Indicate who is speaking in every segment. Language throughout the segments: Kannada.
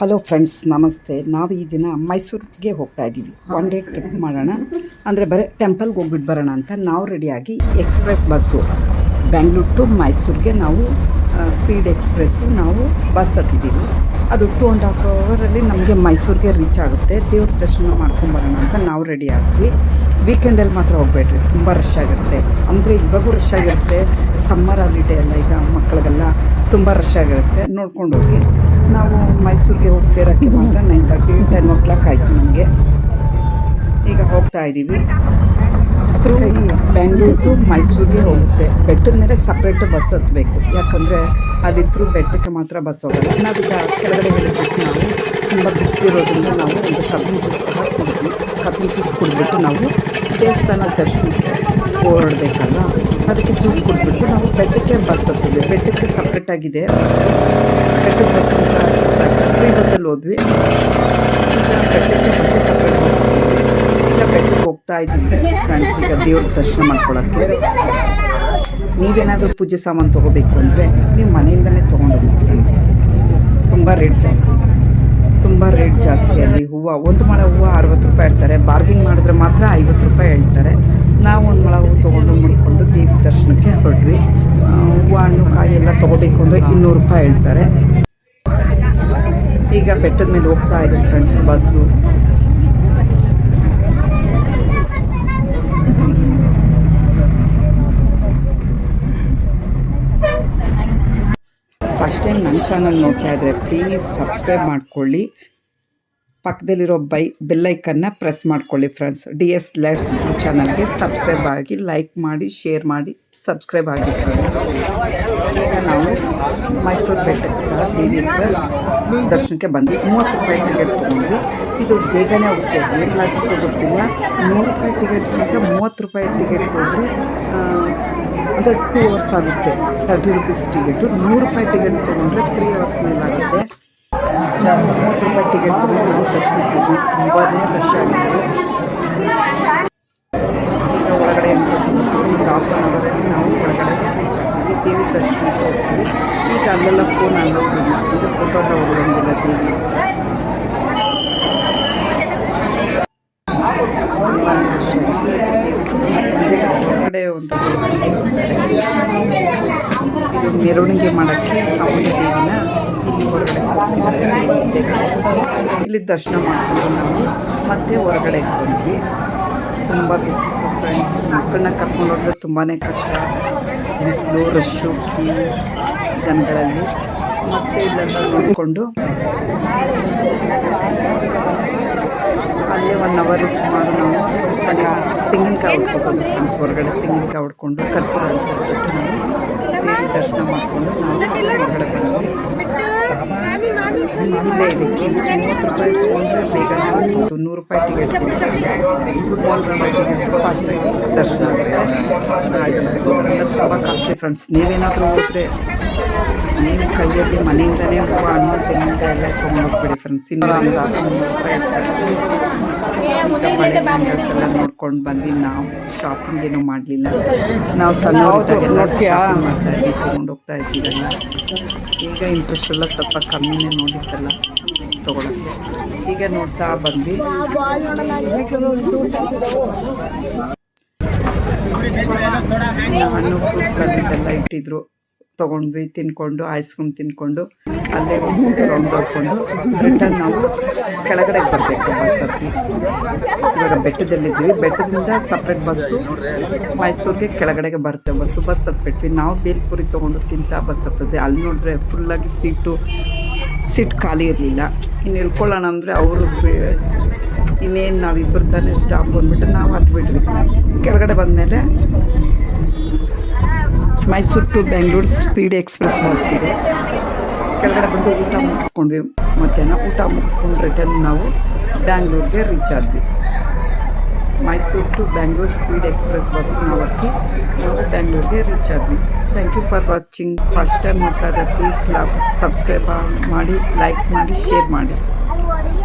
Speaker 1: ಹಲೋ ಫ್ರೆಂಡ್ಸ್ ನಮಸ್ತೆ. ನಾವು ಈ ದಿನ ಮೈಸೂರಿಗೆ ಹೋಗ್ತಾ ಇದ್ದೀವಿ ಒನ್ ಡೇ ಟ್ರಿಪ್ ಮಾಡೋಣ. ಅಂದರೆ ಬರೀ ಟೆಂಪಲ್ಗೆ ಹೋಗ್ಬಿಟ್ಟು ಬರೋಣ ಅಂತ ನಾವು ರೆಡಿಯಾಗಿ ಎಕ್ಸ್ಪ್ರೆಸ್ ಬಸ್ಸು ಬ್ಯಾಂಗ್ಳೂರ್ ಟು ಮೈಸೂರಿಗೆ ನಾವು ಸ್ಪೀಡ್ ಎಕ್ಸ್ಪ್ರೆಸ್ಸು ನಾವು ಬಸ್ ಹತ್ತಿದ್ದೀವಿ ಅದು ಟೂ ಆ್ಯಂಡ್ ಹಾಫ್ ಅವರಲ್ಲಿ ನಮಗೆ ಮೈಸೂರಿಗೆ ರೀಚ್ ಆಗುತ್ತೆ. ದೇವ್ರ ದರ್ಶನ ಮಾಡ್ಕೊಂಬರೋಣ ಅಂತ ನಾವು ರೆಡಿ ಆಗ್ತೀವಿ ವೀಕೆಂಡಲ್ಲಿ ಮಾತ್ರ ಹೋಗ್ಬೇಡ್ರಿ. ತುಂಬ ರಶ್ ಆಗಿರುತ್ತೆ. ಅಂದರೆ ಇವಾಗೂ ರಶ್ ಆಗಿರುತ್ತೆ. ಸಮ್ಮರ್ ಹಾಲಿಡೇ ಎಲ್ಲ ಈಗ ಮಕ್ಕಳಿಗೆಲ್ಲ ತುಂಬ ರಶ್ ಆಗಿರುತ್ತೆ. ನೋಡ್ಕೊಂಡು ಹೋಗಿ. ನಾವು ಮೈಸೂರಿಗೆ ಹೋಗಿ ಸೇರೋಕ್ಕೆ ಮಾತ್ರ nine thirty ten o'clock ಆಯಿತು ನಮಗೆ. ಈಗ ಹೋಗ್ತಾ ಇದ್ದೀವಿ ಥ್ರೂ ಬೆಂಗ್ಳೂರು ಟು ಮೈಸೂರಿಗೆ ಹೋಗುತ್ತೆ. ಬೆಟ್ಟದ ಮೇಲೆ ಸಪ್ರೇಟ್ ಬಸ್ ಹತ್ತಬೇಕು ಯಾಕಂದರೆ ಅಲ್ಲಿ ಬೆಟ್ಟಕ್ಕೆ ಮಾತ್ರ ಬಸ್ ಹೋಗೋದು ನಾವೀಗ ಕೆಳಗಡೆ ಹೇಳಿಬಿಟ್ಟು ನಾವು ತುಂಬ ಬಿಸಿಲಿರೋದ್ರಿಂದ ನಾವು ಒಂದು ಕಬ್ಬಿನ ಜ್ಯೂಸ್ ಸಹ ಕುಡಿದ್ವಿ. ಕಬ್ಬಿನ ಜ್ಯೂಸ್ ಕುಡಿದ್ಬಿಟ್ಟು ನಾವು ದೇವಸ್ಥಾನ ದರ್ಶನಕ್ಕೆ ಓಡಾಡಬೇಕಲ್ಲ? ಅದಕ್ಕೆ ಜ್ಯೂಸ್ ಕುಡಿದ್ಬಿಟ್ಟು ನಾವು ಬೆಟ್ಟಕ್ಕೆ ಬಸ್ ಹತ್ತಿದ್ವಿ. ಬೆಟ್ಟಕ್ಕೆ ಸಪ್ರೇಟ್ ಆಗಿದೆ. ಬೆಟ್ಟದ ಬಸ್ ಫ್ರೀ ಬಸ್ಸಲ್ಲಿ ಹೋದ್ವಿ. ಬೆಟ್ಟಕ್ಕೆ ಬಸ್ ಸಪ್ರೇಟ್ ಬಸ್ ಈಗ ಬೆಟ್ಟಕ್ಕೆ ಹೋಗ್ತಾ ಇದ್ದೀವಿ ಫ್ರೆಂಡ್ಸ್ ಈಗ ದೇವ್ರ ದರ್ಶನ ಮಾಡ್ಕೊಳ್ಳೋಕ್ಕೆ ನೀವೇನಾದರೂ ಪೂಜೆ ಸಾಮಾನು ತೊಗೋಬೇಕು ಅಂದರೆ ನೀವು ಮನೆಯಿಂದಲೇ ತೊಗೊಂಡೋಗಿ ಫ್ರೆಂಡ್ಸ್ ತುಂಬ ರೇಟ್ ಜಾಸ್ತಿ. ತುಂಬ ರೇಟ್ ಜಾಸ್ತಿ ಅಲ್ಲಿ ಹೂವು. ಒಂದು ಮಳೆ ಹೂವು ಅರವತ್ತು ರೂಪಾಯಿ ಹೇಳ್ತಾರೆ. ಬಾರ್ಗಿಂಗ್ ಮಾಡಿದ್ರೆ ಮಾತ್ರ ಐವತ್ತು ರೂಪಾಯಿ ಹೇಳ್ತಾರೆ. ನಾವು ಒಂದು ಮೊಳ ಹೂವು ತೊಗೊಂಡು ಮುಡ್ಕೊಂಡು ದೇವಿ ದರ್ಶನಕ್ಕೆ ಹೊರಟ್ವಿ. ಹೂವು, ಹಣ್ಣು, ಕಾಯಿ ಎಲ್ಲ ತೊಗೋಬೇಕು ಅಂದರೆ ಇನ್ನೂರು ರೂಪಾಯಿ ಹೇಳ್ತಾರೆ. ಈಗ ಬೆಟ್ಟದ ಮೇಲೆ ಹೋಗ್ತಾ ಇದೆ ಫ್ರೆಂಡ್ಸ್ ಬಸ್ಸು. ಫಸ್ಟ್ ಟೈಮ್ ನನ್ನ ಚಾನಲ್ ನೋಡ್ತಾ ಇದ್ದರೆ ಪ್ಲೀಸ್ ಸಬ್ಸ್ಕ್ರೈಬ್ ಮಾಡ್ಕೊಳ್ಳಿ. ಪಕ್ಕದಲ್ಲಿರೋ ಬೈ, ಬೆಲ್ಲೈಕನ್ನ ಪ್ರೆಸ್ ಮಾಡ್ಕೊಳ್ಳಿ ಫ್ರೆಂಡ್ಸ್. ಡಿ ಎಸ್ ಲೆಟ್ಸ್ ಚಾನಲ್ಗೆ ಸಬ್ಸ್ಕ್ರೈಬ್ ಆಗಿ ಲೈಕ್ ಮಾಡಿ, ಶೇರ್ ಮಾಡಿ, ಸಬ್ಸ್ಕ್ರೈಬ್ ಆಗಿ ಫ್ರೆಂಡ್ಸ್. ಈಗ ನಾವು ಮೈಸೂರು ಬೆಟ್ಟಕ್ಕೆ ಸಹ ದೇವಿ ದರ್ಶನಕ್ಕೆ ಬಂದ್ವಿ. ಮೂವತ್ತು ರೂಪಾಯಿ ಟಿಕೆಟ್ ತೊಗೊಂಡ್ವಿ. ಇದು ಬೇಗನೆ ಹೋಗುತ್ತೆ. ಏನು ಲಾಜಿಕ್ ಗೊತ್ತಿಲ್ಲ ನೂರು ರೂಪಾಯಿ ಟಿಕೆಟ್ ಅಂತ ಮೂವತ್ತು ರೂಪಾಯಿ ಟಿಕೆಟ್ ಹೋದರೆ ಅಂದರೆ ಟೂ ಅವರ್ಸ್ ಆಗುತ್ತೆ. Thirty rupees ticket. ನೂರು ರೂಪಾಯಿ ಟಿಕೆಟ್ ತೊಗೊಂಡ್ರೆ ತ್ರೀ ಅವರ್ಸ್ ಮೇಲೆ ಆಗುತ್ತೆ. ಮೂವತ್ತು ರೂಪಾಯಿ ಟಿಕೆಟ್ ಹೋದ್ವಿ ತುಂಬಾ ರಶ್ ಆಗಿತ್ತು ಒಳಗಡೆ ಎಂಟ್ರೆನ್ಸ್ ನಾವು ಒಳಗಡೆ ರೀಚ್ ಆಗ್ತೀವಿ ದೇವಿ ದರ್ಶನಕ್ಕೆ ಹೋಗ್ತೀವಿ ಈಗ ಅಲ್ಲೆಲ್ಲ ಫೋನ್ ಅಲ್ಲೋದಿಲ್ಲ ಇದು ಫೋಟೋ ಎಲ್ಲ ಟಿ ವಿ ಹೊರಗಡೆ ಒಂದು ಮೆರವಣಿಗೆ ಮಾಡೋಕ್ಕೆ ಚಾಮುಂಡಿ ದೇವಿನ ಇಲ್ಲಿ ಹೊರಗಡೆ ಕೂರಿಸಿದ್ದಾರೆ ಇಲ್ಲಿ ದರ್ಶನ ಮಾಡಿಕೊಂಡು ನಾವು ಮತ್ತೆ ಹೊರಗಡೆ ಹೋಗಿ ತುಂಬ ಬಿಸಿಲು ಫ್ರೆಂಡ್ಸ್ ಮಕ್ಕಳನ್ನ ಕರ್ಕೊಂಡು ಹೋದ್ರೆ ತುಂಬಾ ಕಷ್ಟ. ಬಿಸಿಲು ರಶ್ಶು ಕೀ ಜನಗಳಲ್ಲಿ. ಮತ್ತೆ ಇಲ್ಲೆಲ್ಲ ನೋಡಿಕೊಂಡು ಅಲ್ಲೇ ಒನ್ ಅವರ್ ಸುಮಾರು ನಾವು. ತೆಂಗಿನಕಾಯಿ ಹೊಡ್ಕೊಂಡು ಫ್ರೆಂಡ್ಸ್ ಹೊರಗಡೆ. ತೆಂಗಿನಕಾಯಿ ಹೊಡ್ಕೊಂಡು ಕರ್ಕೊಂಡು ನಾವು ದರ್ಶನ ಮಾಡಿಕೊಂಡು ನಾವು ಹೊರಗಡೆ ಬಂದ್ವಿ. ಇಲ್ಲೇ ಇದೆ. ಕ್ಯೂ ಮೂವತ್ತು ರೂಪಾಯಿ ತೊಗೊಂಡ್ರೆ ನೂರು ರೂಪಾಯಿ ಟಿಕೆಟ್ ರೂಪಾಯಿ ಟಿಕೆಟ್ ಫಾಸ್ಟಾಗಿ ದರ್ಶನ ಆಗುತ್ತೆ. ತುಂಬ ಕಷ್ಟ ಫ್ರೆಂಡ್ಸ್ ನೀವೇನಾದರೂ ಹೋದರೆ ನೀವು ಕೈಯಲ್ಲಿ ಮನೆಯಿಂದನೇ ಹೂವು ಹಣ್ಣು ತೆಂಗಿನಕಾಯಿ ಎಲ್ಲ ತೊಗೊಂಡೋಗ್ಬಿಡಿ ಫ್ರೆಂಡ್ಸ್ ಇನ್ನೂರ ಒಂದು ರೂಪಾಯಿ ಎಲ್ಲ ನೋಡ್ಕೊಂಡು ಬಂದು ನಾವು ಶಾಪಿಂಗ್ ಏನೂ ಮಾಡಲಿಲ್ಲ. ನಾವು ಸಣ್ಣ ನೋಡ್ತೀಯಾ? ಮಾಡ್ತಾ ಇದ್ವಿ ತೊಗೊಂಡು ಹೋಗ್ತಾ ಇದ್ದೀವಲ್ಲ. ಈಗ ಇಂಟ್ರೆಸ್ಟ್ ಎಲ್ಲ ಸ್ವಲ್ಪ ಕಮ್ಮಿನೇ ನೋಡಿದ್ದಲ್ಲ ತೊಗೊಳಕ್ಕೆ. ಈಗ ನೋಡ್ತಾ ಬಂದ್ವಿ. ಹಣ್ಣು ಫ್ರೂಟ್ಸ್ ಅದೆಲ್ಲ ಇಟ್ಟಿದ್ರು. ತೊಗೊಂಡ್ವಿ, ತಿನ್ಕೊಂಡು ಐಸ್ ಕ್ರೀಮ್ ತಿನ್ಕೊಂಡು, ಅಲ್ಲೇ ಒಂದು ರೌಂಡ್ ಹೊಡ್ಕೊಂಡು ರಿಟರ್ನ್ ನಾವು ಕೆಳಗಡೆ ಬರಬೇಕು ಬಸ್ ಹತ್ತಿ ಇವಾಗ ಬೆಟ್ಟದಲ್ಲಿದ್ದೀವಿ. ಬೆಟ್ಟದಿಂದ ಸಪ್ರೇಟ್ ಬಸ್ಸು ಮೈಸೂರಿಗೆ ಕೆಳಗಡೆಗೆ ಬರುತ್ತೆ ಬಸ್ಸು ಬಸ್ ಹತ್ಬಿಟ್ವಿ. ನಾವು ಬೇಲ್ಪುರಿ ತೊಗೊಂಡು ತಿಂತ ಬಸ್ ಹತ್ತದೆ. ಅಲ್ಲಿ ನೋಡಿದ್ರೆ ಫುಲ್ಲಾಗಿ ಸೀಟು ಸೀಟ್ ಖಾಲಿ ಇರಲಿಲ್ಲ. ಇನ್ನು ಇಳ್ಕೊಳ್ಳೋಣ ಅಂದರೆ ಅವರು ಇನ್ನೇನು ನಾವಿಬ್ಬರು ತಾನೇ ಸ್ಟಾಪ್ ಬಂದ್ಬಿಟ್ಟು ನಾವು ಹತ್ಬಿಟ್ವಿ. ಕೆಳಗಡೆ ಬಂದಮೇಲೆ Mysuru to Bengaluru speed express bus ಇದೆ. ಕೆಳಗಡೆ ಬಂದು ಊಟ ಮುಗಿಸ್ಕೊಂಡ್ವಿ. ಮಧ್ಯಾಹ್ನ ಊಟ ಮುಗಿಸ್ಕೊಂಡು ರಿಟರ್ನ್ ನಾವು ಬ್ಯಾಂಗ್ಳೂರಿಗೆ ರೀಚ್ ಆದ್ವಿ. Mysuru to Bengaluru speed express bus ನಾವು ಹತ್ತಿ ನಾವು ಬ್ಯಾಂಗ್ಳೂರಿಗೆ ರೀಚ್ ಆದ್ವಿ. Thank you for watching first time ನೋಡ್ತಾ ಪ್ಲೀಸ್ ಲವ್ ಸಬ್ಸ್ಕ್ರೈಬ್ ಮಾಡಿ ಲೈಕ್ ಮಾಡಿ ಶೇರ್ ಮಾಡಿ.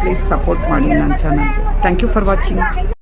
Speaker 1: ಪ್ಲೀಸ್ ಸಪೋರ್ಟ್ ಮಾಡಿ ನನ್ನ ಚಾನಲ್ಗೆ ಥ್ಯಾಂಕ್ ಯು ಫಾರ್ ವಾಚಿಂಗ್